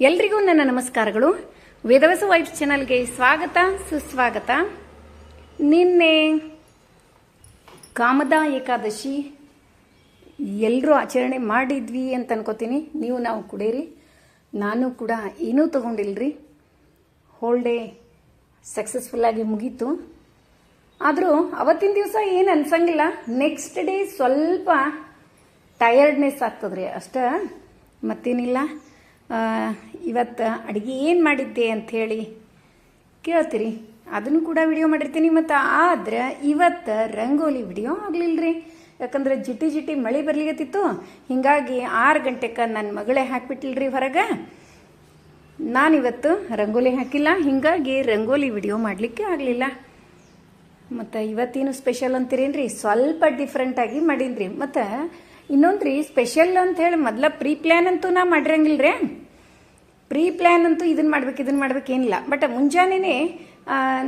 ಎಲ್ರಿಗೂ ನನ್ನ ನಮಸ್ಕಾರಗಳು. ವೇದವಸ ವೈಫ್ ಚಾನಲ್ಗೆ ಸ್ವಾಗತ, ಸುಸ್ವಾಗತ. ನಿನ್ನೆ ಕಾಮದ ಏಕಾದಶಿ ಎಲ್ಲರೂ ಆಚರಣೆ ಮಾಡಿದ್ವಿ ಅಂತ ಅನ್ಕೋತೀನಿ. ನೀವು ನಾವು ಕುಡೀರಿ ನಾನು ಕೂಡ ಏನೂ ತಗೊಂಡಿಲ್ರಿ. ಹೋಲ್ ಡೇ ಸಕ್ಸಸ್ಫುಲ್ಲಾಗಿ ಮುಗೀತು. ಆದರೂ ಅವತ್ತಿನ ದಿವಸ ಏನು ಅನ್ಸಂಗಿಲ್ಲ. ನೆಕ್ಸ್ಟ್ ಡೇ ಸ್ವಲ್ಪ ಟಯರ್ಡ್ನೆಸ್ ಆಗ್ತದ್ರಿ ಅಷ್ಟ. ಮತ್ತೇನಿಲ್ಲ. ಇವತ್ತು ಅಡುಗೆ ಏನು ಮಾಡಿದ್ದೆ ಅಂಥೇಳಿ ಕೇಳ್ತೀರಿ. ಅದನ್ನು ಕೂಡ ವಿಡಿಯೋ ಮಾಡಿರ್ತೀನಿ ಮತ್ತು, ಆದ್ರೆ ಇವತ್ತು ರಂಗೋಲಿ ವಿಡಿಯೋ ಆಗಲಿಲ್ಲ ರೀ ಯಾಕಂದ್ರೆ ಜಿಟಿ ಜಿಟಿ ಮಳೆ ಬರ್ಲಿಕತ್ತಿತ್ತು. ಹೀಗಾಗಿ ಆರು ಗಂಟೆಗೆ ನನ್ನ ಮಗಳೇ ಹಾಕಿಬಿಟ್ಟಿಲ್ರಿ ಹೊರಗೆ. ನಾನಿವತ್ತು ರಂಗೋಲಿ ಹಾಕಿಲ್ಲ, ಹೀಗಾಗಿ ರಂಗೋಲಿ ವಿಡಿಯೋ ಮಾಡಲಿಕ್ಕೆ ಆಗಲಿಲ್ಲ. ಮತ್ತು ಇವತ್ತೇನು ಸ್ಪೆಷಲ್ ಅಂತೀರೇನ್ರಿ? ಸ್ವಲ್ಪ ಡಿಫ್ರೆಂಟಾಗಿ ಮಾಡೀನ್ರಿ. ಮತ್ತು ಇನ್ನೊಂದು ರೀ ಸ್ಪೆಷಲ್ ಅಂತ ಹೇಳಿ ಮೊದಲ ಪ್ರೀ ಪ್ಲ್ಯಾನ್ ಅಂತೂ ನಾ ಮಾಡಿರಂಗಿಲ್ಲ ರೀ ಪ್ರೀ ಪ್ಲ್ಯಾನ್ ಅಂತೂ ಇದನ್ನ ಮಾಡ್ಬೇಕು ಇದನ್ನು ಮಾಡ್ಬೇಕು ಏನಿಲ್ಲ. ಬಟ್ ಮುಂಜಾನೆನೇ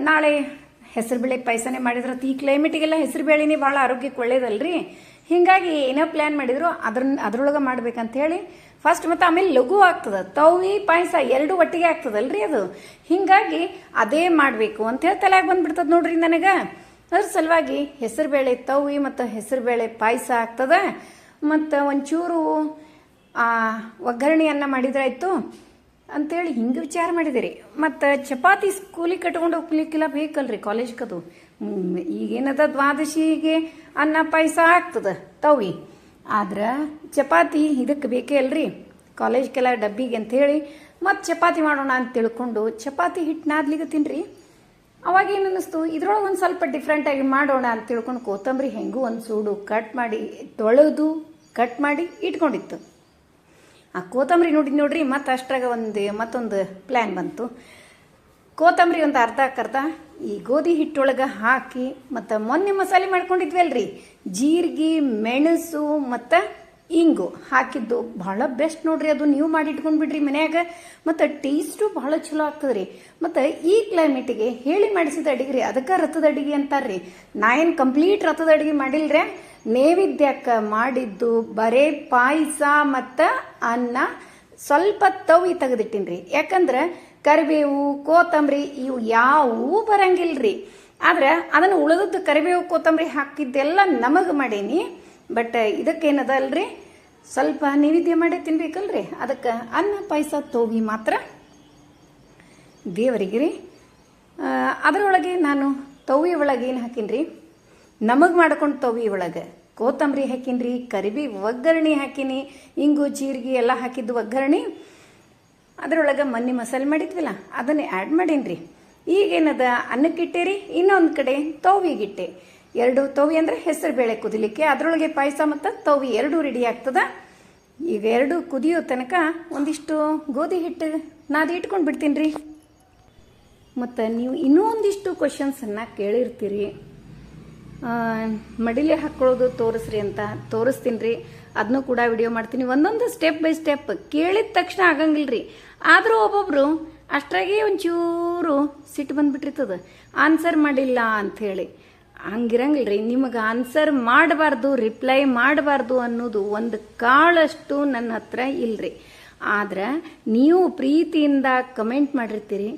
ನಾಳೆ ಹೆಸರು ಬೇಳೆ ಪಾಯಸನೇ ಮಾಡಿದ್ರೆ ಈ ಕ್ಲೈಮೇಟಿಗೆಲ್ಲ ಹೆಸರುಬೇಳೆನೇ ಭಾಳ ಆರೋಗ್ಯಕ್ಕೆ ಒಳ್ಳೇದಲ್ರಿ. ಹಿಂಗಾಗಿ ಏನೋ ಪ್ಲ್ಯಾನ್ ಮಾಡಿದ್ರು ಅದ್ರ ಅದ್ರೊಳಗೆ ಮಾಡ್ಬೇಕಂತ ಹೇಳಿ ಫಸ್ಟ್ ಮತ್ತು ಆಮೇಲೆ ಲಘು ಆಗ್ತದೆ. ತವಿ ಪಾಯಸ ಎರಡು ಒಟ್ಟಿಗೆ ಆಗ್ತದಲ್ರಿ ಅದು. ಹಿಂಗಾಗಿ ಅದೇ ಮಾಡಬೇಕು ಅಂತ ಹೇಳಿ ತಲೆಯಾಗ ಬಂದ್ಬಿಡ್ತದ ನೋಡ್ರಿ ನನಗೆ. ಅದ್ರ ಸಲುವಾಗಿ ಹೆಸರುಬೇಳೆ ತವಿ ಮತ್ತು ಹೆಸರುಬೇಳೆ ಪಾಯಸ ಆಗ್ತದೆ. ಮತ್ತು ಒಂಚೂರು ಆ, ಒಗ್ಗರಣೆಯನ್ನು ಮಾಡಿದ್ರಾಯ್ತು ಅಂತೇಳಿ ಹಿಂಗೆ ವಿಚಾರ ಮಾಡಿದಿರಿ. ಮತ್ತು ಚಪಾತಿ ಸ್ಕೂಲಿಗೆ ಕಟ್ಕೊಂಡು ಹೋಗ್ಲಿಕ್ಕೆಲ್ಲ ಬೇಕಲ್ರಿ ಕಾಲೇಜ್ಗದು. ಈಗ ಈಗೇನದ ದ್ವಾದಶಿಗೆ ಅನ್ನ ಪಾಯಸ ಆಗ್ತದೆ ತವಿ. ಆದ್ರೆ ಚಪಾತಿ ಇದಕ್ಕೆ ಬೇಕೇ ಅಲ್ರಿ. ಕಾಲೇಜ್ಗೆಲ್ಲ ಡಬ್ಬಿಗೆ ಅಂತೇಳಿ ಮತ್ತು ಚಪಾತಿ ಮಾಡೋಣ ಅಂತ ತಿಳ್ಕೊಂಡು ಚಪಾತಿ ಹಿಟ್ಟು ನಾದ್ಲಿಗತ್ತೀನಿ ರೀ ಅವಾಗ ಏನು ಅನ್ನಿಸ್ತು ಇದ್ರೊಳಗೆ ಒಂದು ಸ್ವಲ್ಪ ಡಿಫ್ರೆಂಟಾಗಿ ಮಾಡೋಣ ಅಂತ ತಿಳ್ಕೊಂಡು ಕೊತ್ತಂಬರಿ ಹೆಂಗೂ ಒಂದು ಸೂಡು ಕಟ್ ಮಾಡಿ ತೊಳೆದು ಕಟ್ ಮಾಡಿ ಇಟ್ಕೊಂಡಿತ್ತು. ಆ ಕೋತಂಬರಿ ನೋಡಿ ನೋಡ್ರಿ, ಮತ್ತೆ ಅಷ್ಟ್ರಾಗ ಒಂದು, ಮತ್ತೊಂದು ಪ್ಲ್ಯಾನ್ ಬಂತು. ಕೋತಂಬರಿ ಒಂದು ಅರ್ಧ ಅರ್ಧ ಈ ಗೋಧಿ ಹಿಟ್ಟೊಳಗೆ ಹಾಕಿ, ಮತ್ತು ಮೊನ್ನೆ ಮಸಾಲೆ ಮಾಡ್ಕೊಂಡಿದ್ವಲ್ರಿ, ಜೀರಿಗೆ, ಮೆಣಸು, ಮತ್ತು ಇಂಗು ಹಾಕಿದ್ದು. ಭಾಳ ಬೆಸ್ಟ್ ನೋಡ್ರಿ ಅದು, ನೀವು ಮಾಡಿ ಇಟ್ಕೊಂಡು ಬಿಡ್ರಿ ಮನ್ಯಾಗ. ಮತ್ತು ಟೇಸ್ಟು ಭಾಳ ಚಲೋ ರೀ ಮತ್ತು ಈ ಕ್ಲೈಮೇಟಿಗೆ ಹೇಳಿ ಮಾಡಿಸಿದ ಅಡಿಗೆ ರೀ, ಅದಕ್ಕೆ ರಥದ ಅಡಿಗೆ ಅಂತಾರ್ರಿ. ನಾ ಏನು ಕಂಪ್ಲೀಟ್ ರಥದ ಅಡಿಗೆ ಮಾಡಿಲ್ರೆ. ನೈವೇದ್ಯಕ್ಕೆ ಮಾಡಿದ್ದು ಬರೇ ಪಾಯಸ ಮತ್ತು ಅನ್ನ ಸ್ವಲ್ಪ ತವಿ ರೀ ಯಾಕಂದ್ರೆ ಕರಿಬೇವು ಕೋತಂಬರಿ ಇವು ಯಾವೂ ಬರಂಗಿಲ್ರಿ. ಆದ್ರೆ ಅದನ್ನು ಉಳಿದದ್ದು ಕರಿಬೇವು ಕೋತಂಬರಿ ಹಾಕಿದ್ದೆಲ್ಲ ನಮಗೆ ಮಾಡೀನಿ. ಬಟ್ ಇದಕ್ಕೇನದ ಅಲ್ರಿ ಸ್ವಲ್ಪ ನೈವೇದ್ಯ ಮಾಡಿ ತಿನ್ಬೇಕಲ್ರಿ. ಅದಕ್ಕೆ ಅನ್ನ, ಪಾಯಸ ತೋವಿ ಮಾತ್ರ. ದೇವರಿಗೆ ರೀ ಅದರೊಳಗೆ ನಾನು ತವಿ ಒಳಗೆ ಏನು ಹಾಕಿನ್ರಿ? ನಮಗೆ ಮಾಡ್ಕೊಂಡು ತವಿ ಒಳಗೆ. ಕೋತಂಬರಿ ಹಾಕಿನ್ರಿ, ಕರಿಬಿ, ಒಗ್ಗರಣೆ ಹಾಕಿನಿ. ಇಂಗು, ಜೀರಿಗೆ ಎಲ್ಲ ಹಾಕಿದ್ದು ಒಗ್ಗರಣೆ. ಅದರೊಳಗೆ ಮನ್ನಿ ಮಸಾಲೆ ಮಾಡಿದ್ವಲ್ಲ, ಅದನ್ನೇ ಆ್ಯಡ್ ಮಾಡೀನ್ರಿ. ಈಗೇನದ ಅನ್ನಕ್ಕಿಟ್ಟೇರಿ ಇನ್ನೊಂದು ಕಡೆ ತೋವಿಗಿಟ್ಟೆ ಎರಡು ತವಿ ಅಂದರೆ ಹೆಸರು ಬೇಳೆ ಕುದಿಲಿಕ್ಕೆ, ಅದರೊಳಗೆ ಪಾಯಸ ಮತ್ತು ತವಿ ಎರಡೂ ರೆಡಿ ಆಗ್ತದ. ಈಗ ಎರಡು ಕುದಿಯೋ ತನಕ ಒಂದಿಷ್ಟು ಗೋಧಿ ಹಿಟ್ಟು ನಾದಿ ಇಟ್ಕೊಂಡು ಬಿಡ್ತೀನಿ ರೀ ಮತ್ತು ನೀವು ಇನ್ನೂ ಒಂದಿಷ್ಟು ಕ್ವಶನ್ಸನ್ನು ಕೇಳಿರ್ತೀರಿ. ಮಡಿಲೆ ಹಾಕ್ಕೊಳ್ಳೋದು ತೋರಿಸ್ರಿ ಅಂತ ತೋರಿಸ್ತೀನಿ ರೀ ಅದನ್ನು ಕೂಡ ವಿಡಿಯೋ ಮಾಡ್ತೀನಿ. ಒಂದೊಂದು ಸ್ಟೆಪ್ ಬೈ ಸ್ಟೆಪ್ ಕೇಳಿದ ತಕ್ಷಣ ಆಗಂಗಿಲ್ಲ ರೀ ಆದರೂ ಒಬ್ಬೊಬ್ರು ಅಷ್ಟಾಗಿ ಒಂಚೂರು ಸಿಟ್ಟು ಬಂದ್ಬಿಟ್ಟಿರ್ತದ. ಆನ್ಸರ್ ಮಾಡಿಲ್ಲ ಅಂತ ಹಂಗಿರಂಗಿಲ್ಲ ರೀ ನಿಮಗೆ ಆನ್ಸರ್ ಮಾಡಬಾರ್ದು ರಿಪ್ಲೈ ಮಾಡಬಾರ್ದು ಅನ್ನೋದು ಒಂದು ಕಾಳಷ್ಟು ನನ್ನ ಹತ್ರ ಇಲ್ರಿ. ಆದ್ರೆ ನೀವು ಪ್ರೀತಿಯಿಂದ ಕಮೆಂಟ್ ಮಾಡಿರ್ತೀರಿ.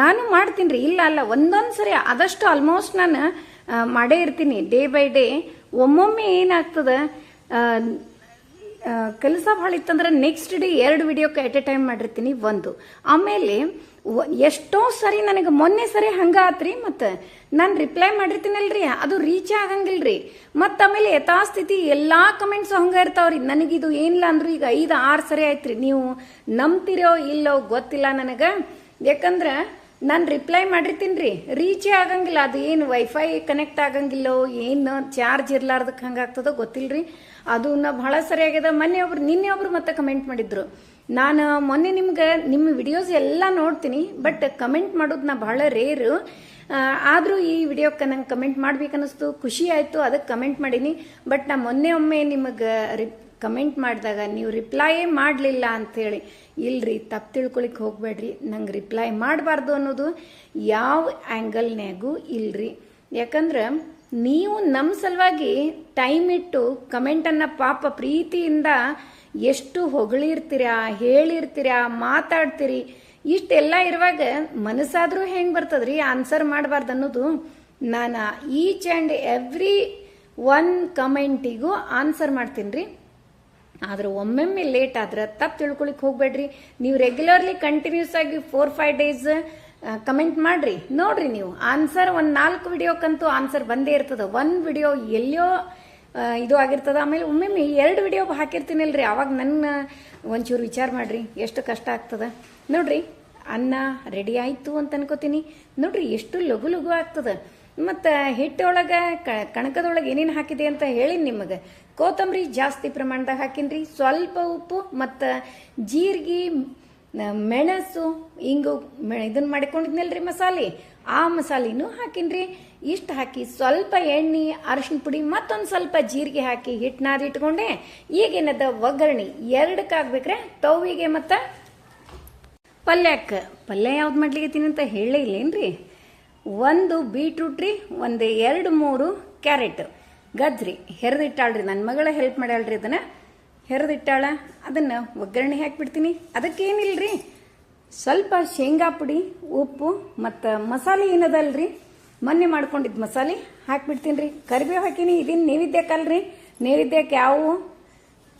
ನಾನು ಮಾಡ್ತೀನಿ ರೀ ಇಲ್ಲ, ಅಲ್ಲ ಒಂದೊಂದು ಸರಿ ಆದಷ್ಟು ಆಲ್ಮೋಸ್ಟ್ ನಾನು ಮಾಡೇ ಇರ್ತೀನಿ. Day by day. ಒಮ್ಮೊಮ್ಮೆ ಏನಾಗ್ತದ ಕೆಲಸ ಭಾಳ ಇತ್ತಂದ್ರೆ ನೆಕ್ಸ್ಟ್ ಡೇ ಎರಡು ವಿಡಿಯೋಕ್ಕೆ ಎಟ್ ಎ ಟೈಮ್ ಮಾಡಿರ್ತೀನಿ, ಒಂದು. ಆಮೇಲೆ ಎಷ್ಟೋ ಸರಿ ನನಗೆ ಮೊನ್ನೆ ಸರಿ ಹಂಗ ಆತ್ರಿ, ಮತ್ತು ನಾನು ರಿಪ್ಲೈ ಮಾಡಿರ್ತೀನಲ್ರಿ, ಅದು ರೀಚ್ ಆಗಂಗಿಲ್ರಿ. ಮತ್ತು ಆಮೇಲೆ ಯಥಾಸ್ಥಿತಿ ಎಲ್ಲ ಕಮೆಂಟ್ಸು ಹಂಗೆ ಇರ್ತಾವ್ರಿ, ನನಗಿದು ಏನಿಲ್ಲ ಅಂದ್ರೂ ಈಗ ಐದು ಆರು ಸರಿ ಆಯ್ತ್ರಿ. ನೀವು ನಂಬ್ತಿರೋ ಇಲ್ಲೋ ಗೊತ್ತಿಲ್ಲ ನನಗೆ. ಯಾಕಂದ್ರೆ ನಾನು ರಿಪ್ಲೈ ಮಾಡಿರ್ತೀನಿ ರೀ ರೀಚೇ ಆಗಂಗಿಲ್ಲ. ಅದು ಏನು ವೈಫೈ ಕನೆಕ್ಟ್ ಆಗಂಗಿಲ್ಲೋ, ಏನು ಚಾರ್ಜ್ ಇರ್ಲಾರ್ದಕ್ಕೆ ಹಂಗಾಗ್ತದೋ ಗೊತ್ತಿಲ್ರಿ. ಅದು ನಾ ಭಾಳ ಸರಿಯಾಗ್ಯದ. ಮೊನ್ನೆ ಒಬ್ರು, ನಿನ್ನೆ ಒಬ್ರು ಮತ್ತೆ ಕಮೆಂಟ್ ಮಾಡಿದ್ರು. ನಾನು ಮೊನ್ನೆ ನಿಮ್ಗೆ, ನಿಮ್ಮ ವಿಡಿಯೋಸ್ ಎಲ್ಲ ನೋಡ್ತೀನಿ ಬಟ್ ಕಮೆಂಟ್ ಮಾಡೋದು ನಾ ಭಾಳ ರೇರು ಆದರೂ ಈ ವಿಡಿಯೋಕ್ಕೆ ನಂಗೆ ಕಮೆಂಟ್ ಮಾಡ್ಬೇಕನ್ನಿಸ್ತು. ಖುಷಿ ಆಯಿತು. ಅದಕ್ಕೆ ಕಮೆಂಟ್ ಮಾಡೀನಿ. ಬಟ್ ನಾ ಮೊನ್ನೆ ಒಮ್ಮೆ ನಿಮಗೆ ರಿಪ್ ಕಮೆಂಟ್ ಮಾಡಿದಾಗ, ನೀವು ರಿಪ್ಲೈಯೇ ಮಾಡಲಿಲ್ಲ ಅಂಥೇಳಿ ಇಲ್ರಿ, ತಪ್ಪು ತಿಳ್ಕೊಳಿಕ್ಕೆ ಹೋಗಬೇಡ್ರಿ. ನಂಗೆ ರಿಪ್ಲೈ ಮಾಡಬಾರ್ದು ಅನ್ನೋದು ಯಾವ ಆ್ಯಂಗಲ್ನ್ಯಾಗೂ ಇಲ್ರಿ. ಯಾಕಂದ್ರೆ, ನೀವು ನಮ್ಮ ಸಲುವಾಗಿ ಟೈಮ್ ಇಟ್ಟು ಕಮೆಂಟನ್ನು ಪಾಪ ಪ್ರೀತಿಯಿಂದ ಎಷ್ಟು ಹೊಗಳಿರ್ತೀರಾ, ಹೇಳಿರ್ತೀರಾ, ಮಾತಾಡ್ತೀರಿ, ಇಷ್ಟೆಲ್ಲ ಇರುವಾಗ ಮನಸ್ಸಾದರೂ ಹೆಂಗೆ ಬರ್ತದ್ರಿ? ಆನ್ಸರ್ ಮಾಡಬಾರ್ದು ಅನ್ನೋದು ನಾನು ಈಚ್ ಆ್ಯಂಡ್ ಎವ್ರಿ ಒನ್ ಕಮೆಂಟಿಗೂ ಆನ್ಸರ್ ಮಾಡ್ತೀನಿ ರೀ ಆದ್ರೆ ಒಮ್ಮೊಮ್ಮೆ ಲೇಟ್ ಆದ್ರೆ ತಪ್ಪು ತಿಳ್ಕೊಳಿಕ್ ಹೋಗ್ಬೇಡ್ರಿ. ನೀವು ರೆಗ್ಯುಲರ್ಲಿ ಕಂಟಿನ್ಯೂಸ್ ಆಗಿ ಫೋರ್ ಫೈವ್ ಡೇಸ್ ಕಮೆಂಟ್ ಮಾಡ್ರಿ. ನೋಡ್ರಿ ನೀವು ಆನ್ಸರ್ ಒಂದು ನಾಲ್ಕು ವಿಡಿಯೋಕ್ಕಂತೂ ಆನ್ಸರ್ ಬಂದೇ ಇರ್ತದ. ಒಂದು ವಿಡಿಯೋ ಎಲ್ಲಿಯೋ ಇದು ಆಗಿರ್ತದ. ಆಮೇಲೆ ಒಮ್ಮೊಮ್ಮೆ ಎರಡು ವಿಡಿಯೋ ಹಾಕಿರ್ತೀನಲ್ರಿ. ಅವಾಗ ನನ್ನ ಒಂಚೂರು ವಿಚಾರ ಮಾಡ್ರಿ. ಎಷ್ಟು ಕಷ್ಟ ಆಗ್ತದ. ನೋಡ್ರಿ, ಅನ್ನ ರೆಡಿ ಆಯ್ತು ಅಂತ ಅನ್ಕೋತೀನಿ. ನೋಡ್ರಿ, ಎಷ್ಟು ಲಘು ಲಘು ಆಗ್ತದೆ. ಮತ್ತು ಹಿಟ್ಟೊಳಗೆ ಕಣಕದೊಳಗೆ ಏನೇನು ಹಾಕಿದೆ ಅಂತ ಹೇಳಿ ನಿಮಗೆ. ಕೊತ್ತಂಬರಿ ಜಾಸ್ತಿ ಪ್ರಮಾಣದಾಗ ಹಾಕಿನ್ರಿ. ಸ್ವಲ್ಪ ಉಪ್ಪು ಮತ್ತು ಜೀರಿಗೆ ಮೆಣಸು, ಹಿಂಗು ಇದನ್ನ ಮಾಡಿಕೊಂಡಿದ್ನಲ್ರಿ ಮಸಾಲೆ. ಆ ಮಸಾಲೆನೂ ಹಾಕಿನ್ರಿ. ಇಷ್ಟು ಹಾಕಿ ಸ್ವಲ್ಪ ಎಣ್ಣೆ ಅರಶಿನ ಪುಡಿ ಮತ್ತೊಂದು ಸ್ವಲ್ಪ ಜೀರಿಗೆ ಹಾಕಿ ಹಿಟ್ಟು ನಾದಿಟ್ಕೊಂಡೆ ಈಗೇನದ ಒಗ್ಗರಣೆ ಎರಡಕ್ಕೆ ಆಗ್ಬೇಕ್ರೆ ತವಿಗೆ ಮತ್ತು ಪಲ್ಯಕ್ಕೆ ಪಲ್ಯ ಯಾವ್ದು ಮಾಡ್ಲಿಕತ್ತೀನಿ ಅಂತ ಹೇಳೇ ಇಲ್ಲೇನ್ರಿ. ಒಂದು ಬೀಟ್ರೂಟ್ ರೀ ಒಂದು ಎರಡು ಮೂರು ಕ್ಯಾರೆಟ್. ಗಜ್ರಿ ಹೆರೆದಿಟ್ಟಾಳ್ರಿ ನನ್ನ ಮಗಳ ಹೆಲ್ಪ್ ಮಾಡ್ಯಾಳ್ರಿ ಅದನ್ನ. ಹೆರೆದಿಟ್ಟಾಳ, ಅದನ್ನ ಒಗ್ಗರಣೆ ಹಾಕಿಬಿಡ್ತೀನಿ. ಅದಕ್ಕೇನಿಲ್ರಿ? ಸ್ವಲ್ಪ ಶೇಂಗಾ ಪುಡಿ, ಉಪ್ಪು ಮತ್ತು ಮಸಾಲೆ ಏನದಲ್ರಿ? ಮೊನ್ನೆ ಮಾಡ್ಕೊಂಡಿದ್ದು ಮಸಾಲೆ ಹಾಕಿಬಿಡ್ತೀನಿ ರೀ ಕರಿಬೇವು ಹಾಕೀನಿ ಇದನ್ನು ನೈವೇದ್ಯಕ್ಕಲ್ರಿ? ನೈವೇದ್ಯಕ್ಕೆ ಯಾವುವು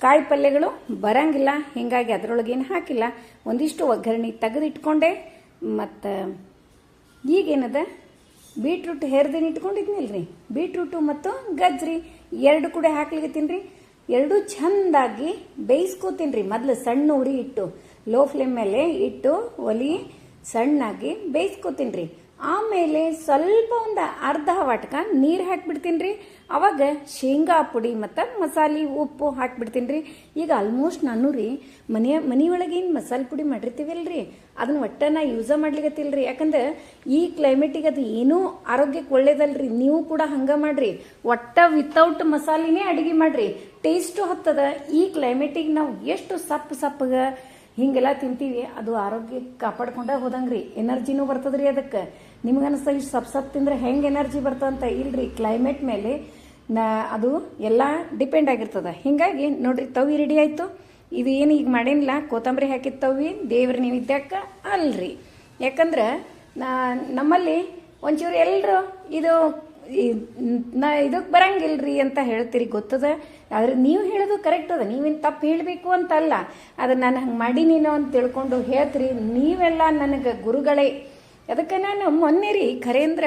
ಕಾಯಿ ಪಲ್ಯಗಳು ಬರಂಗಿಲ್ಲ. ಹಿಂಗಾಗಿ ಅದರೊಳಗೇನು ಹಾಕಿಲ್ಲ. ಒಂದಿಷ್ಟು ಒಗ್ಗರಣೆ ತೆಗೆದಿಟ್ಕೊಂಡೆ. ಮತ್ತು ಈಗೇನದ? ಬೀಟ್ರೂಟ್ ಹೆರ್ದಿನ ಇಟ್ಕೊಂಡಿದ್ನಿಲ್ರಿ? ಬೀಟ್ರೂಟು ಮತ್ತು ಗಜ್ರಿ. ಎರಡು ಕೂಡ ಹಾಕ್ಲಿಕತ್ತೀನಿ ರೀ. ಎರಡು ಚಂದಾಗಿ ಬೇಯಿಸ್ಕೋತೀನಿ ರೀ. ಮೊದಲು ಸಣ್ಣ ಉರಿ ಇಟ್ಟು, ಲೋ ಫ್ಲೇಮ್ ಮೇಲೆ ಇಟ್ಟು ಒಲಿ ಸಣ್ಣಾಗಿ ಬೇಯಿಸ್ಕೋತೀನಿ ರೀ. ಆಮೇಲೆ ಸ್ವಲ್ಪ ಒಂದು ಅರ್ಧ ವಾಟಕ ನೀರು ಹಾಕ್ಬಿಡ್ತೀನಿ ರೀ ಅವಾಗ ಶೇಂಗಾ ಪುಡಿ ಮತ್ತು ಮಸಾಲೆ ಉಪ್ಪು ಹಾಕ್ಬಿಡ್ತೀನಿ ರೀ ಈಗ ಆಲ್ಮೋಸ್ಟ್ ನಾನು ರೀ ಮನೆಯ ಮನೆಯೊಳಗೆ ಏನು ಮಸಾಲೆ ಪುಡಿ ಮಾಡಿರ್ತೀವಲ್ರಿ? ಅದನ್ನ ಒಟ್ಟ ನಾ ಯೂಸ ರೀ ಯಾಕಂದ್ರೆ ಈ ಕ್ಲೈಮೇಟಿಗೆ ಅದು ಏನೂ ಆರೋಗ್ಯಕ್ಕೆ ಒಳ್ಳೇದಲ್ರಿ. ನೀವು ಕೂಡ ಹಂಗೆ ಮಾಡಿರಿ. ಒಟ್ಟ ವಿತೌಟ್ ಮಸಾಲಿನೇ ಅಡುಗೆ ಮಾಡಿರಿ. ಟೇಸ್ಟು ಹತ್ತದ. ಈ ಕ್ಲೈಮೇಟಿಗೆ ನಾವು ಎಷ್ಟು ಸಪ್ಪು ಸಪ್ಪಗೆ ಹಿಂಗೆಲ್ಲ ತಿಂತೀವಿ, ಅದು ಆರೋಗ್ಯ ಕಾಪಾಡ್ಕೊಂಡ ಹೋದಂಗ್ರಿ. ಎನರ್ಜಿನೂ ಬರ್ತದ್ರಿ ಅದಕ್ಕೆ. ನಿಮ್ಗೆ ಅನಿಸ್ತಾ ಇಷ್ಟು ಸಪ್ ಸಪ್ ತಿಂದ್ರೆ ಹೆಂಗೆ ಎನರ್ಜಿ ಬರ್ತದಂತ ಇಲ್ರಿ ಕ್ಲೈಮೇಟ್ ಮೇಲೆ ನಾ ಅದು ಎಲ್ಲ ಡಿಪೆಂಡ್ ಆಗಿರ್ತದ. ಹಿಂಗಾಗಿ ನೋಡ್ರಿ ತವಿ ರೆಡಿ ಆಯ್ತು. ಇದು ಏನು ಈಗ ಮಾಡೇನಿಲ್ಲ, ಕೊತ್ತಂಬರಿ ಹಾಕಿದ ತವಿ ದೇವ್ರ ನೈವೇದ್ಯಕ್ಕೆ ಅಲ್ರಿ. ಯಾಕಂದ್ರೆ ನಮ್ಮಲ್ಲಿ ಒಂಚೂರು ಎಲ್ಲರೂ ಇದು ನಾ ಇದಕ್ಕೆ ಬರಂಗಿಲ್ರಿ ಅಂತ ಹೇಳ್ತೀರಿ, ಗೊತ್ತದ? ಆದ್ರೆ ನೀವು ಹೇಳೋದು ಕರೆಕ್ಟ್ ಅದ, ನೀವೇನು ತಪ್ಪು ಹೇಳಬೇಕು ಅಂತ ಅಲ್ಲ ಅದು ನಾನು ಹಂಗೆ ಮಾಡೀನೇನೋ ಅಂತ ತಿಳ್ಕೊಂಡು ಹೇಳ್ತೀರಿ, ನೀವೆಲ್ಲ ನನಗೆ ಗುರುಗಳೇ. ಅದಕ್ಕೆ ನಾನು ಮೊನ್ನೆ ರೀ ಖರೇಂದ್ರ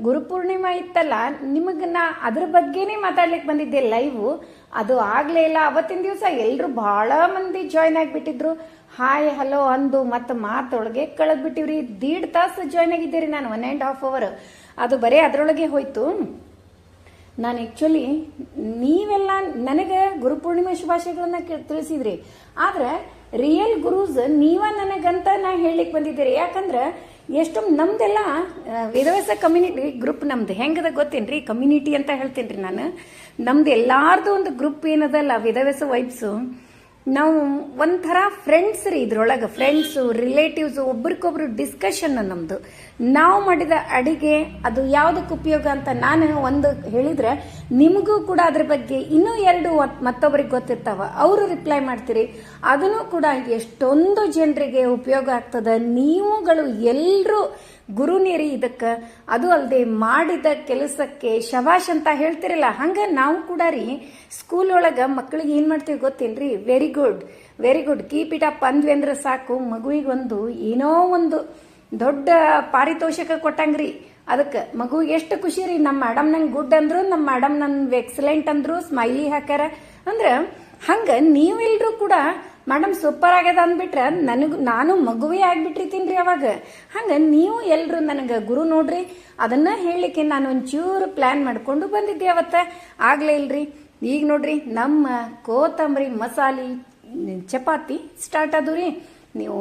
ಗುರುಪೂರ್ಣಿಮಾ ಇತ್ತಲ್ಲ ನಿಮಗೆ ನಾ ಅದ್ರ ಬಗ್ಗೆನೇ ಮಾತಾಡ್ಲಿಕ್ಕೆ ಬಂದಿದ್ದೆ ಲೈವ್ ಅದು ಆಗಲೇ ಇಲ್ಲ. ಅವತ್ತಿನ ದಿವಸ ಎಲ್ಲರೂ ಬಹಳ ಮಂದಿ ಜಾಯ್ನ್ ಆಗಿಬಿಟ್ಟಿದ್ರು. ಹಾಯ್ ಹಲೋ ಅಂದು ಮತ್ತು ಮಾತೊಳಗೆ ಕಳೆದ್ಬಿಟ್ಟಿವ್ರಿ. ದೀಡ್ ತಾಸು ಜಾಯ್ನ್ ಆಗಿದ್ದೀರಿ ನಾನು ಒನ್ ಆ್ಯಂಡ್ ಹಾಫ್ ಅವರ್ ಅದು ಬರೀ ಅದರೊಳಗೆ ಹೋಯ್ತು. ನಾನು ಆ್ಯಕ್ಚುಲಿ ನೀವೆಲ್ಲ ನನಗೆ ಗುರುಪೂರ್ಣಿಮೆ ಶುಭಾಶಯಗಳನ್ನ ತಿಳಿಸಿದ್ರಿ. ಆದ್ರೆ ರಿಯಲ್ ಗುರೂಸ್ ನೀವ ನನಗಂತ ನಾ ಹೇಳಲಿಕ್ಕೆ ಬಂದಿದ್ದೀರಿ. ಯಾಕಂದ್ರೆ, ಎಷ್ಟು ನಮ್ದೆಲ್ಲ ವಿಧವಸ ಕಮ್ಯುನಿಟಿ ಗ್ರೂಪ್ ನಮ್ದು. ಹೆಂಗದ ಗೊತ್ತೇನ್ರಿ? ಕಮ್ಯುನಿಟಿ ಅಂತ ಹೇಳ್ತೇನ್ರಿ ನಾನು. ನಮ್ದು ಎಲ್ಲಾರ್ದು ಒಂದು ಗ್ರೂಪ್ ಏನದಲ್ಲ, ವಿಧವಸ ವೈಬ್ಸು ನಾವು ಒಂಥರ ಫ್ರೆಂಡ್ಸ್ ರೀ ಇದ್ರೊಳಗೆ ಫ್ರೆಂಡ್ಸು ರಿಲೇಟಿವ್ಸು ಒಬ್ರಿಗೊಬ್ರು ಡಿಸ್ಕಷನ್ ನಮ್ಮದು ನಾವು ಮಾಡಿದ ಅಡಿಗೆ ಅದು ಯಾವುದಕ್ಕೆ ಉಪಯೋಗ ಅಂತ ನಾನು ಒಂದು ಹೇಳಿದ್ರೆ, ನಿಮಗೂ ಕೂಡ ಅದ್ರ ಬಗ್ಗೆ ಇನ್ನೂ ಎರಡು ಮತ್ತೊಬ್ಬರಿಗೆ ಗೊತ್ತಿರ್ತಾವ. ಅವರು ರಿಪ್ಲೈ ಮಾಡ್ತೀರಿ. ಅದನ್ನು ಕೂಡ ಎಷ್ಟೊಂದು ಜನರಿಗೆ ಉಪಯೋಗ ಆಗ್ತದೆ. ನೀವುಗಳು ಎಲ್ಲರೂ ಗುರುನೇರಿ ಇದಕ್ಕೆ. ಅದು ಅಲ್ಲದೆ ಮಾಡಿದ ಕೆಲಸಕ್ಕೆ ಶಬಾಷ್ ಅಂತ ಹೇಳ್ತಿರಲ್ಲ, ಹಂಗ ನಾವು ಕೂಡ ರೀ ಸ್ಕೂಲ್ ಒಳಗೆ ಮಕ್ಕಳಿಗೆ ಏನು ಮಾಡ್ತೀವಿ ಗೊತ್ತೇನ್ರಿ? Very good very good keep it up ಅಂದ್ವಿ ಅಂದ್ರೆ ಸಾಕು. ಮಗುವಿಗೆ ಒಂದು ಏನೋ ಒಂದು ದೊಡ್ಡ ಪಾರಿತೋಷಕ ಕೊಟ್ಟಂಗ್ರಿ. ಅದಕ್ಕೆ ಮಗುವಿಗೆ ಎಷ್ಟು ಖುಷಿ ರೀ. ನಮ್ಮ ಮೇಡಮ್ ನಂಗೆ ಗುಡ್ ಅಂದ್ರು, ನಮ್ಮ ಮೇಡಮ್ ನನ್ ಎಕ್ಸಲೆಂಟ್ ಅಂದ್ರು ಸ್ಮೈಲಿ ಹಾಕ್ಯಾರ. ಅಂದ್ರೆ ಹಂಗ ನೀವೆಲ್ಲರೂ ಕೂಡ ಮೇಡಮ್ ಸೂಪರ್ ಆಗ್ಯದ ಅಂದ್ಬಿಟ್ರೆ ನನಗೆ, ನಾನು ಮಗುವೇ ಆಗ್ಬಿಟ್ಟಿರ್ತೀನಿ ರೀ ಅವಾಗ. ಹಂಗೆ ನೀವು ಎಲ್ಲರೂ ನನಗೆ ಗುರು ನೋಡ್ರಿ. ಅದನ್ನ ಹೇಳಲಿಕ್ಕೆ ನಾನು ಒಂಚೂರು ಪ್ಲ್ಯಾನ್ ಮಾಡ್ಕೊಂಡು ಬಂದಿದ್ದೆ ಅವತ್ತ. ಆಗ್ಲೇ ಇಲ್ರಿ. ಈಗ ನೋಡ್ರಿ, ನಮ್ಮ ಕೋತಂಬರಿ ಮಸಾಲೆ, ಚಪಾತಿ ಸ್ಟಾರ್ಟ್ ಅದು ರೀ. ನೀವು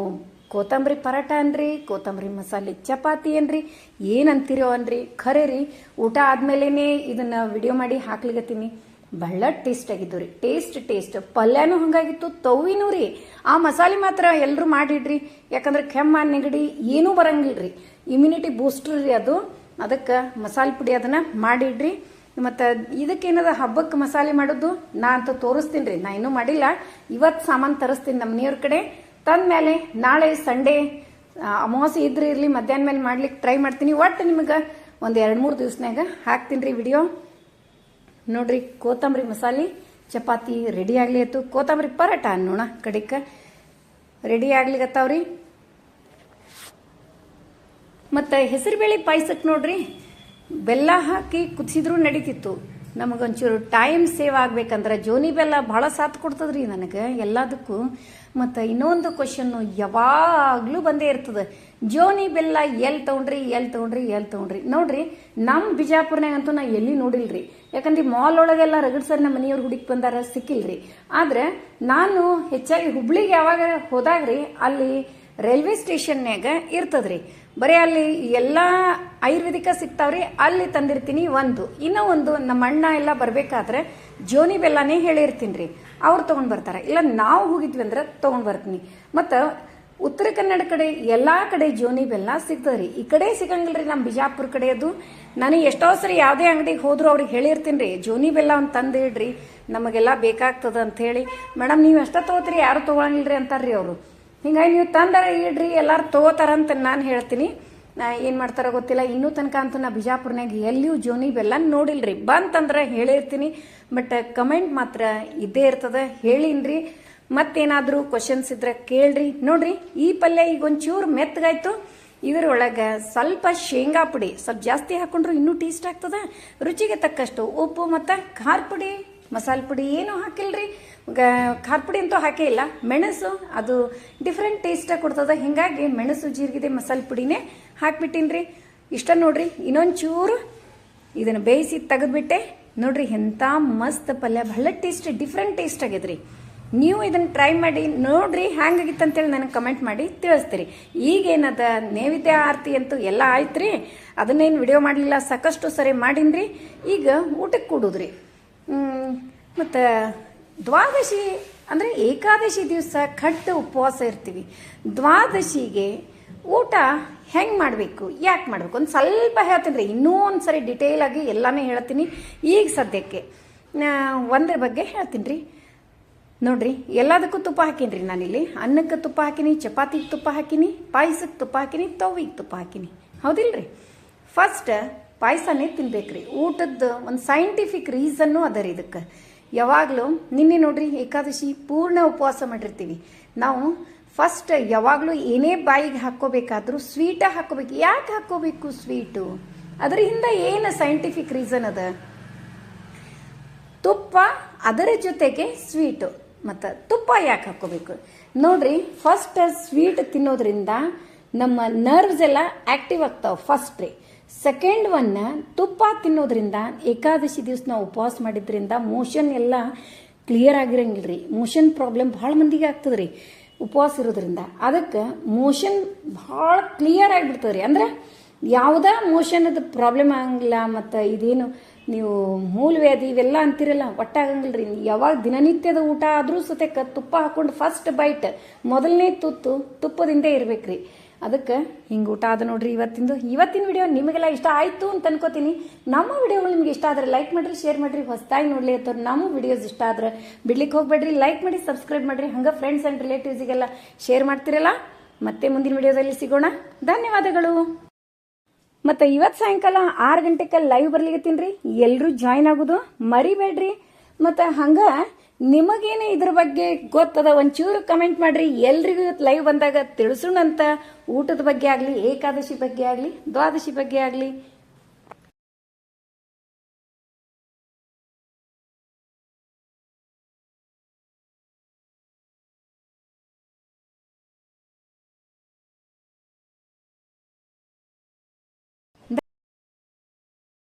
ಕೋತಂಬರಿ ಪರಾಟ ಅನ್ರಿ, ಕೋತಂಬರಿ ಮಸಾಲೆ ಚಪಾತಿ ಅನ್ರಿ. ಏನಂತೀರೋ ಅನ್ರಿ. ಖರೆ ರೀ. ಊಟ ಆದ್ಮೇಲೆನೆ ಇದನ್ನ ವಿಡಿಯೋ ಮಾಡಿ ಹಾಕ್ಲಿಗತ್ತೀನಿ ಬಹಳ ಟೇಸ್ಟ್ ಆಗಿದ್ದು ರೀ. ಟೇಸ್ಟ್ ಟೇಸ್ಟ್ ಪಲ್ಯನೂ ಹಂಗಾಗಿತ್ತು ತವಿನೂ ರೀ. ಆ ಮಸಾಲೆ ಮಾತ್ರ ಎಲ್ಲರೂ ಮಾಡಿಡ್ರಿ. ಯಾಕಂದ್ರೆ ಕೆಮ್ಮ, ನೆಗಡಿ ಏನೂ ಬರಂಗಿಲ್ರಿ. ಇಮ್ಯುನಿಟಿ ಬೂಸ್ಟರ್ ರೀ ಅದು. ಅದಕ್ಕೆ ಮಸಾಲೆ ಪುಡಿ ಅದನ್ನ ಮಾಡಿಡ್ರಿ. ಮತ್ತು ಇದಕ್ಕೇನದ ಹಬ್ಬಕ್ಕೆ ಮಸಾಲೆ ಮಾಡೋದು? ನಾ ಅಂತ ತೋರಿಸ್ತೀನಿ ರೀ. ನಾ ಇನ್ನೂ ಮಾಡಿಲ್ಲ. ಇವತ್ತು ಸಾಮಾನು ತರಿಸ್ತೀನಿ ನಮ್ಮ ಮನೆಯವ್ರ ಕಡೆ. ತಂದ್ಮೇಲೆ ನಾಳೆ ಸಂಡೇ ಅಮಾವಾಸ್ಯೆ ಇದ್ರೆ ಇರಲಿ, ಮಧ್ಯಾಹ್ನ ಮೇಲೆ ಮಾಡ್ಲಿಕ್ಕೆ ಟ್ರೈ ಮಾಡ್ತೀನಿ. ಒಟ್ಟು ನಿಮಗೆ ಒಂದು ಎರಡು ಮೂರು ದಿವಸನಾಗ ಹಾಕ್ತೀನಿ ರೀ ವಿಡಿಯೋ ನೋಡ್ರಿ ಕೋತಂಬರಿ ಮಸಾಲೆ, ಚಪಾತಿ ರೆಡಿ ಆಗ್ಲಿ ಆಯ್ತು. ಕೋತಂಬರಿ ಪರಾಟ ಅನ್ನೋಣ ಕಡಿಕ. ರೆಡಿ ಆಗ್ಲಿಕತ್ತಾವ್ರಿ ಮತ್ತು ಹೆಸರುಬೇಳೆ ಪಾಯಸಕ್ಕೆ ನೋಡ್ರಿ, ಬೆಲ್ಲ ಹಾಕಿ ಕುದಿಸಿದ್ರು ನಡೀತಿತ್ತು. ನಮಗೊಂಚೂರು ಟೈಮ್ ಸೇವ್ ಆಗ್ಬೇಕಂದ್ರೆ ಜೋನಿ ಬೆಲ್ಲ ಭಾಳ ಸಾಥ್ ಕೊಡ್ತದ್ರಿ ನನಗೆ ಎಲ್ಲದಕ್ಕೂ. ಮತ್ತು ಇನ್ನೊಂದು ಕ್ವಶನ್ನು ಯಾವಾಗಲೂ ಬಂದೇ ಇರ್ತದೆ. ಜೋನಿ ಬೆಲ್ಲ ಎಲ್ಲಿ ತೊಗೊಂಡ್ರಿ ಎಲ್ಲಿ ತೊಗೊಂಡ್ರಿ ಎಲ್ಲಿ ತೊಗೊಂಡ್ರಿ. ನೋಡ್ರಿ ನಮ್ಮ ಬಿಜಾಪುರ್ನಾಗಂತೂ ನಾ ಎಲ್ಲಿ ನೋಡಿಲ್ರಿ. ಯಾಕಂದ್ರೆ ಮಾಲ್ ಒಳಗೆಲ್ಲ ರಗಡ್ ಸರ್ ನಮ್ಮ ಮನೆಯವ್ರು ಹುಡುಕಿ ಬಂದಾರ, ಸಿಕ್ಕಿಲ್ರಿ. ಆದ್ರೆ ನಾನು ಹೆಚ್ಚಾಗಿ ಹುಬ್ಳಿಗೆ ಯಾವಾಗ ಹೋದಾಗ್ರಿ, ಅಲ್ಲಿ ರೈಲ್ವೆ ಸ್ಟೇಷನ್ಯಾಗ ಇರ್ತದ್ರಿ. ಬರೀ ಅಲ್ಲಿ ಎಲ್ಲ ಆಯುರ್ವೇದಿಕ ಸಿಗ್ತಾವ್ರಿ, ಅಲ್ಲಿ ತಂದಿರ್ತೀನಿ ಒಂದು. ಇನ್ನೂ ಒಂದು ನಮ್ಮ ಅಣ್ಣ ಎಲ್ಲ ಬರಬೇಕಾದ್ರೆ ಜೋನಿ ಬೆಲ್ಲನೇ ಹೇಳಿರ್ತೀನಿ ರೀ ಅವ್ರು ತೊಗೊಂಡು ಬರ್ತಾರೆ. ಇಲ್ಲ, ನಾವು ಹೋಗಿದ್ವಿ ಅಂದ್ರೆ ತೊಗೊಂಡು ಬರ್ತೀನಿ. ಮತ್ತು ಉತ್ತರ ಕನ್ನಡ ಕಡೆ ಎಲ್ಲ ಕಡೆ ಜೋನಿ ಬೆಲ್ಲ ಸಿಗ್ತದ್ರಿ. ಈ ಕಡೆ ಸಿಗಂಗಿಲ್ಲ ರೀ ನಮ್ಮ ಬಿಜಾಪುರ ಕಡೆ ಅದು. ನಾನು ಎಷ್ಟೋ ಸರಿ ಯಾವುದೇ ಅಂಗಡಿಗೆ ಹೋದ್ರು ಅವ್ರಿಗೆ ಹೇಳಿರ್ತೀನಿ ರೀ ಜೋನಿ ಬೆಲ್ಲ ಒಂದು ತಂದಿಡ್ರಿ ನಮಗೆಲ್ಲ ಬೇಕಾಗ್ತದ ಅಂತ ಹೇಳಿ. ಮೇಡಮ್, ನೀವು ಎಷ್ಟ ತೊಗೋತೀರಿ, ಯಾರು ತೊಗೊಳಂಗಿಲ್ರಿ ಅಂತಾರ್ರಿ ಅವರು. ಹಿಂಗಾಗಿ ನೀವು ತಂದರೆ ಇಡ್ರಿ, ಎಲ್ಲಾರು ತಗೋತಾರಂತ ನಾನು ಹೇಳ್ತೀನಿ. ಏನು ಮಾಡ್ತಾರೋ ಗೊತ್ತಿಲ್ಲ. ಇನ್ನೂ ತನಕ ಅಂತೂ ನಾ ಬಿಜಾಪುರ್ನಾಗ ಎಲ್ಲಿಯೂ ಜೋನಿ ಬೆಲ್ಲ ನೋಡಿಲ್ರಿ. ಬಂತಂದ್ರೆ ಹೇಳಿರ್ತೀನಿ. ಬಟ್ ಕಮೆಂಟ್ ಮಾತ್ರ ಇದ್ದೇ ಇರ್ತದ. ಹೇಳಿನ್ರಿ. ಮತ್ತೇನಾದರೂ ಕ್ವಶನ್ಸ್ ಇದ್ರೆ ಕೇಳ್ರಿ. ನೋಡ್ರಿ, ಈ ಪಲ್ಯ ಈಗ ಒಂಚೂರು ಮೆತ್ತಗಾಯ್ತು. ಇದರೊಳಗೆ ಸ್ವಲ್ಪ ಶೇಂಗಾ ಪುಡಿ. ಸ್ವಲ್ಪ ಜಾಸ್ತಿ ಹಾಕೊಂಡ್ರು ಇನ್ನೂ ಟೇಸ್ಟ್ ಆಗ್ತದೆ. ರುಚಿಗೆ ತಕ್ಕಷ್ಟು ಉಪ್ಪು ಮತ್ತು ಖಾರ ಪುಡಿ. ಮಸಾಲೆ ಪುಡಿ ಏನೂ ರೀ ಖಾರ ಪುಡಿ ಅಂತೂ ಹಾಕೇ ಇಲ್ಲ. ಮೆಣಸು, ಅದು ಡಿಫ್ರೆಂಟ್ ಟೇಸ್ಟ್ ಕೊಡ್ತದ. ಹಿಂಗಾಗಿ ಮೆಣಸು ಜೀರಿಗೆ ಮಸಾಲೆ ಪುಡಿನೇ ಹಾಕ್ಬಿಟ್ಟಿನ್ರಿ. ಇಷ್ಟ ನೋಡ್ರಿ, ಇನ್ನೊಂಚೂರು ಇದನ್ನು ಬೇಯಿಸಿ ತೆಗೆದ್ಬಿಟ್ಟೆ. ನೋಡ್ರಿ ಎಂಥ ಮಸ್ತ್ ಪಲ್ಯ, ಬಹಳ ಟೇಸ್ಟ್ ಡಿಫ್ರೆಂಟ್ ಟೇಸ್ಟ್ ಆಗಿದ್ರಿ ನೀವು ಇದನ್ನ ಟ್ರೈ ಮಾಡಿ, ನೋಡ್ರಿ ಹ್ಯಾಂಗಾಗಿತ್ತು ಅಂತೇಳಿ ನನಗೆ ಕಮೆಂಟ್ ಮಾಡಿ ತಿಳಿಸ್ತೀರಿ. ಈಗೇನದ ನೈವೇದ್ಯ ಆರತಿ ಅಂತೂ ಎಲ್ಲ ಆಯ್ತು ರೀ ಅದನ್ನೇನು ವಿಡಿಯೋ ಮಾಡಲಿಲ್ಲ, ಸಾಕಷ್ಟು ಸರಿ ಮಾಡಿನ್ರಿ. ಈಗ ಊಟಕ್ಕೆ ಕೊಡುದ್ರಿ. ಮತ್ತು ದ್ವಾದಶಿ ಅಂದರೆ ಏಕಾದಶಿ ದಿವಸ ಕಟ್ಟು ಉಪವಾಸ ಇರ್ತೀವಿ. ದ್ವಾದಶಿಗೆ ಊಟ ಹೆಂಗೆ ಮಾಡಬೇಕು? ಯಾಕೆ ಮಾಡಬೇಕು? ಒಂದು ಸ್ವಲ್ಪ ಹೇಳ್ತೀನಿ ರೀ. ಇನ್ನೂ ಒಂದು ಸರಿ ಡಿಟೇಲ್ ಆಗಿ ಎಲ್ಲನೇ ಹೇಳ್ತೀನಿ. ಈಗ ಸದ್ಯಕ್ಕೆ ಒಂದರ ಒಂದ್ರ ಬಗ್ಗೆ ಹೇಳ್ತೀನಿ ರೀ. ನೋಡ್ರಿ, ಎಲ್ಲದಕ್ಕೂ ತುಪ್ಪ ಹಾಕೀನಿ ರೀ ನಾನಿಲ್ಲಿ. ಅನ್ನಕ್ಕೆ ತುಪ್ಪ ಹಾಕಿನಿ, ಚಪಾತಿಗೆ ತುಪ್ಪ ಹಾಕಿನಿ, ಪಾಯಸಕ್ಕೆ ತುಪ್ಪ ಹಾಕಿನಿ, ತವ್ವಿಗೆ ತುಪ್ಪ ಹಾಕಿನಿ. ಹೌದಿಲ್ರಿ? ಫಸ್ಟ್ ಪಾಯಸನೇ ತಿನ್ಬೇಕ್ರಿ. ಊಟದ ಒಂದು ಸೈಂಟಿಫಿಕ್ ರೀಸನ್ನು ಅದ ರೀ ಇದಕ್ಕೆ. ಯಾವಾಗಲೂ ನಿನ್ನೆ ನೋಡ್ರಿ ಏಕಾದಶಿ ಪೂರ್ಣ ಉಪವಾಸ ಮಾಡಿರ್ತೀವಿ. ನಾವು ಫಸ್ಟ್ ಯಾವಾಗಲೂ ಏನೇ ಬಾಯಿಗೆ ಹಾಕೋಬೇಕಾದ್ರೂ ಸ್ವೀಟ ಹಾಕೋಬೇಕು ಯಾಕೆ ಹಾಕ್ಕೋಬೇಕು ಸ್ವೀಟು ಅದರ ಹಿಂದೆ ಏನು ಸೈಂಟಿಫಿಕ್ ರೀಸನ್ ಅದ? ತುಪ್ಪ ಅದರ ಜೊತೆಗೆ ಸ್ವೀಟು ಮತ್ತು ತುಪ್ಪ ಯಾಕೆ ಹಾಕ್ಕೋಬೇಕು? ನೋಡ್ರಿ ಫಸ್ಟ್ ಸ್ವೀಟ್ ತಿನ್ನೋದ್ರಿಂದ ನಮ್ಮ ನರ್ವ್ಸ್ ಎಲ್ಲ ಆಕ್ಟಿವ್ ಆಗ್ತಾವೆ ಫಸ್ಟ್ ರೀ. ಸೆಕೆಂಡ್ ಒನ್ ತುಪ್ಪ ತಿನ್ನೋದ್ರಿಂದ ಏಕಾದಶಿ ದಿವಸ ನಾವು ಉಪವಾಸ ಮಾಡಿದ್ರಿಂದ ಮೋಷನ್ ಎಲ್ಲ ಕ್ಲಿಯರ್ ಆಗಿರಂಗಿಲ್ಲ ರೀ ಮೋಷನ್ ಪ್ರಾಬ್ಲಮ್ ಭಾಳ ಮಂದಿಗೆ ಆಗ್ತದೆ ರೀ ಉಪವಾಸ ಇರೋದ್ರಿಂದ. ಅದಕ್ಕೆ ಮೋಷನ್ ಭಾಳ ಕ್ಲಿಯರ್ ಆಗಿಬಿಡ್ತದೆ ರೀ ಅಂದ್ರೆ ಯಾವುದೇ ಮೋಷನದ ಪ್ರಾಬ್ಲಮ್ ಆಗಂಗಿಲ್ಲ ಮತ್ತು ಇದೇನು ನೀವು ಮೂಲವ್ಯಾಧಿ ಇವೆಲ್ಲ ಅಂತಿರಲ್ಲ ಒಟ್ಟಾಗಂಗಿಲ್ಲ ರೀ ಯಾವಾಗ ದಿನನಿತ್ಯದ ಊಟ ಆದರೂ ಸತೇಕ ತುಪ್ಪ ಹಾಕೊಂಡು ಫಸ್ಟ್ ಬೈಟ್ ಮೊದಲನೇ ತುತ್ತು ತುಪ್ಪದಿಂದೇ ಇರ್ಬೇಕ್ರಿ. ಅದಕ್ಕೆ ಹಿಂಗೆ ಊಟ ಆದ ನೋಡ್ರಿ ಇವತ್ತಿಂದು. ಇವತ್ತಿನ ವಿಡಿಯೋ ನಿಮಗೆಲ್ಲ ಇಷ್ಟ ಆಯಿತು ಅಂತ ಅನ್ಕೋತೀನಿ. ನಮ್ಮ ವಿಡಿಯೋಗಳು ನಿಮ್ಗೆ ಇಷ್ಟ ಆದರೆ ಲೈಕ್ ಮಾಡಿರಿ ಶೇರ್ ಮಾಡಿರಿ, ಹೊಸದಾಗಿ ನೋಡಲಿ ಅಥವಾ ನಮ್ಮ ವಿಡಿಯೋಸ್ ಇಷ್ಟ ಆದ್ರೆ ಬಿಡ್ಲಿಕ್ಕೆ ಹೋಗ್ಬೇಡ್ರಿ. ಲೈಕ್ ಮಾಡಿ ಸಬ್ಸ್ಕ್ರೈಬ್ ಮಾಡಿರಿ. ಹಂಗೆ ಫ್ರೆಂಡ್ಸ್ ಆ್ಯಂಡ್ ರಿಲೇಟಿವ್ಸಿಗೆಲ್ಲ ಶೇರ್ ಮಾಡ್ತಿರಲ್ಲ. ಮತ್ತೆ ಮುಂದಿನ ವಿಡಿಯೋದಲ್ಲಿ ಸಿಗೋಣ. ಧನ್ಯವಾದಗಳು. ಮತ್ತು ಇವತ್ತು ಸಾಯಂಕಾಲ ಆರು ಗಂಟೆಗೆ ಲೈವ್ ಬರ್ಲಿಕ್ಕೆ ತಿನ್ರಿ ಎಲ್ಲರೂ ಜಾಯ್ನ್ ಆಗೋದು ಮರಿಬೇಡ್ರಿ. ಮತ್ತು ಹಂಗೆ ನಿಮಗೇನು ಇದ್ರ ಬಗ್ಗೆ ಗೊತ್ತದ? ಒಂಚೂರು ಕಮೆಂಟ್ ಮಾಡ್ರಿ. ಎಲ್ರಿಗೂ ಲೈವ್ ಬಂದಾಗ ತಿಳಿಸೋಣ ಅಂತ ಊಟದ ಬಗ್ಗೆ ಆಗಲಿ, ಏಕಾದಶಿ ಬಗ್ಗೆ ಆಗಲಿ, ದ್ವಾದಶಿ ಬಗ್ಗೆ ಆಗಲಿ